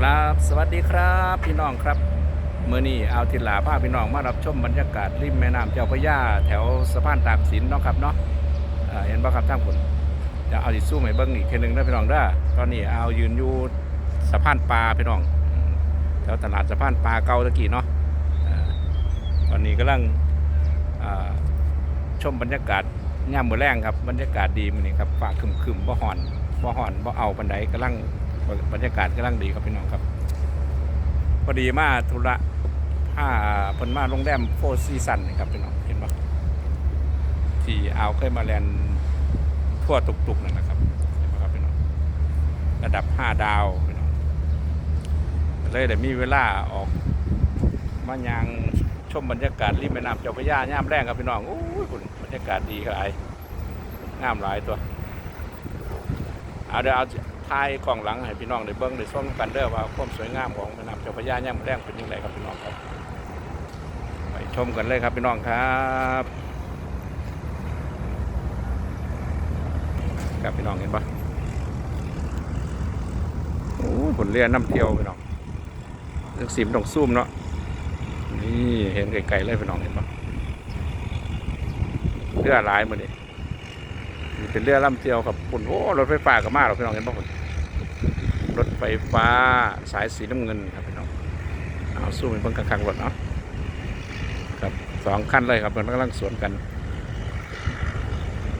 ครับสวัสดีครับพี่น้องครับเมื่อนี้เอาทิลาพาพี่น้องมารับชมบรรยากาศริมแม่น้ำเจ้าพระยาแถวสะพานตากสินเนาะครับเนาะเห็นบ่ครับท่านผลจะเอาสิสู้ใหม่เบิ้งอีกแค่หนึ่งนะพี่น้องด้อตอนนี้เอายืนอยู่สะพานปลาพี่น้องแถวตลาดสะพานปลาเก่าตะกี้เนาะตอนนี้กำลังอ่าชมบรรยากาศย่ามมือแรงครับบรรยากาศดีมื้อนี้ครับฟ้าครึมๆบ่ฮ้อนบ่ฮ้อนบ่เอาปันใดกำลัง บรรยากาศกำลังดีครับพี่น้องครับพอดีมาธุระผ้าเพิ่นมาโรงแรมโฟร์ซีซันนี่ครับพี่น้องเห็นปะที่เอาเคยมาแลนทั่วตุกๆนั่นนะครับเห็นปะครับพี่น้องระดับ5ดาวพี่น้องเลยแต่มีเวลาออกมายังชมบรรยากาศริมแม่น้ำเจ้าพระยาย่ามแรงครับพี่น้องโอ้ยคุณบรรยากาศดีครับไอ้งามหลายตัวเอาเดี๋ยวเอา ถ่ายกล้องหลังให้พี่น้องได้เบิ้งได้ชมกันเด้อว่าความสวยงามของแม่น้ำเจ้าพระยาย่ามแรงเป็นยังไงครับพี่น้องครับไปชมกันเลยครับพี่น้องครับครับพี่น้องเห็นปะโอ้ผลเรือน้ำเที่ยวพี่น้องเรื่องสีมนต้องซูมเนาะนี่เห็นไกลๆเลยพี่น้องเห็นปะเรือหลายมือนี่นี่เป็นเรือลำเที่ยวกับปุ่นโอ้รถไฟฟ้าก็มาเราพี่น้องเห็นปะคุณ รถไฟฟ้าสายสีน้ำเงินครับพี่น้องเอาสู้เป็นเพิ่งกลางๆรถเนาะครับสองขั้นเลยครับมันกำลังสวนกัน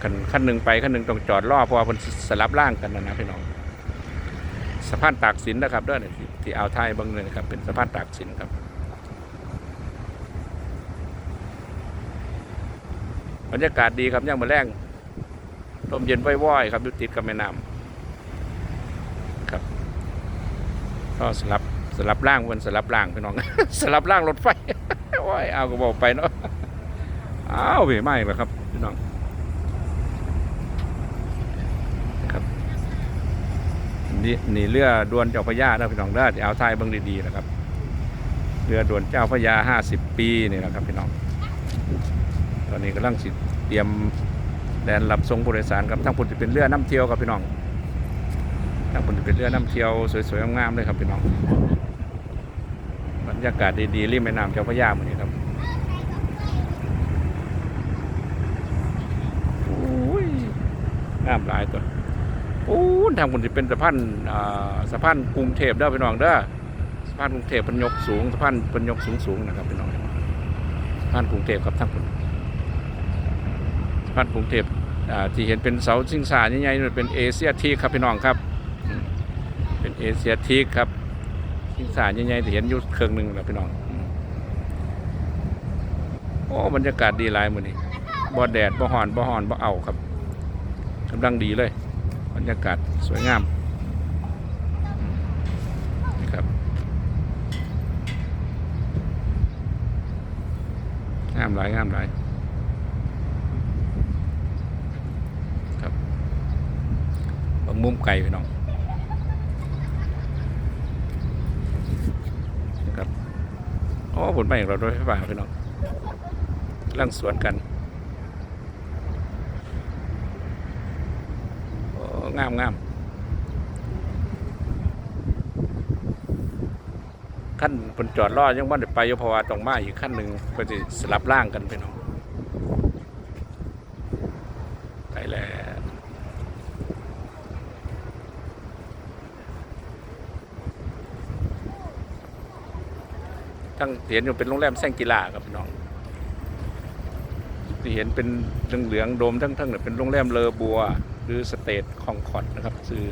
ขั้นขั้นหนึ่งไปขั้นหนึ่งต้องจอดรอเพราะว่ามันสลับร่างกันนะนะพี่น้องสะพานตากสินนะครับด้อเนี่ยที่ที่อ่าวไทยบางเลยนครับเป็นสะพานตากสินครับบรรยากาศดีครับย่างมาแรงลมเย็นว่อยๆครับอยู่ติดกับแม่น้ำครับ ก็สลับสลับร่างบนสลับร่างพี่น้อง สลับร่างรถไฟโอ้ยเอาก็บอกไปเนาะอ้าวเว้ยไม่หรอกครับพี่น้องครับนี่นี่เรือดวนเจ้าพระยานะพี่น้องเด้อที่เอาวไทยเบิ่งดีๆนะครับเรือด่วนเจ้าพระยาห้าสิบปีนี่นะครับพี่น้อง ตอนนี้กำลังสิเตรียมแดนรับส่งผู้โดยสารครับทั้งผลจะเป็นเรือน้ำเที่ยวครับพี่น้อง ทั้งผลจะเป็นเรือน้ำเที่ยวสวยๆงามๆเลยครับพี่น้องบรรยากาศดีๆริมแม่น้ำเจ้าพระยาเหมือนนี้ครับโอ้ยงามหลายตัวโอ้ทางผลจะเป็นสะพานสะพานกรุงเทพเด้อพี่น้องเด้อสะพานกรุงเทพเพันยกสูงสะพานเพันยกสูงๆนะครับพี่น้องสะพานกรุงเทพครับทั้งผลพันกรุงเทพที่เห็นเป็นเสาชิงสาใหญ่ๆนั่เป็นเอเชียทีครับพี่น้องครับ เอเชียทีครับชิงสาใหญ่ๆที่เห็นยู่เครื่องหนึ่งนะพี่น้องโอ้บรรยากาศดีหลายมือนี้บ่แดดบ่หอนบ่หอนบ่เอาครับกำลังดีเลย บรรยากาศสวยงามนี่ครับงามหลายงามหลายบางมุมไก่พี่น้องนะครับ โอ้ผลไปอย่างเราด้วยไฟฟ้าพี่น้องร่างสวนกันโอ้งามงามขั้นผลจอดรอยังว่าเดี๋ยวไปยพราะว่าต้องมาอีกขั้นหนึ่งก็จะสลับร่างกันพี่น้องไปแล้ว ทั้งเห็นอยู่เป็นโรงแรมแซงกีฬาครับพี่น้องที่เห็นเป็นเหลืองๆโดมทั้งทั้งเนี่ยเป็นโรงแรมเลอบัว หรือสเตทคองคอร์ดนะครับซื้อ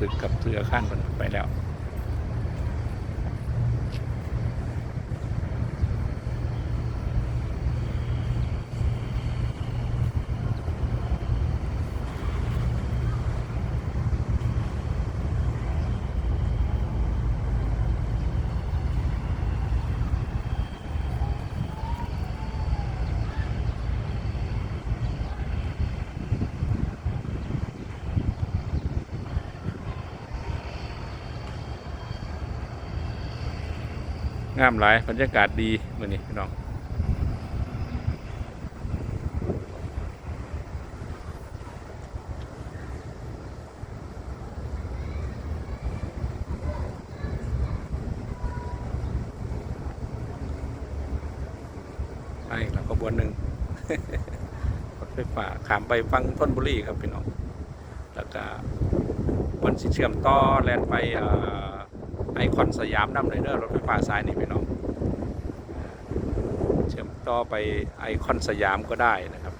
ตึกกับซื้ออาคารมันไปแล้ว งามหลายบรรยากาศดีมือนี้พี่น้องไปแล้วขบวนหนึ่งรถไฟฟ้าขามไปฟังทนบุรีครับพี่น้อง แล้วก็บนสิเชื่อมต่อแลนไปอ่า ไอคอนสยามน้ำเลยเดอร์รถไฟฟ้าสายนี่พี่น้อง เชื่อมต่อไปไอคอนสยามก็ได้นะครับ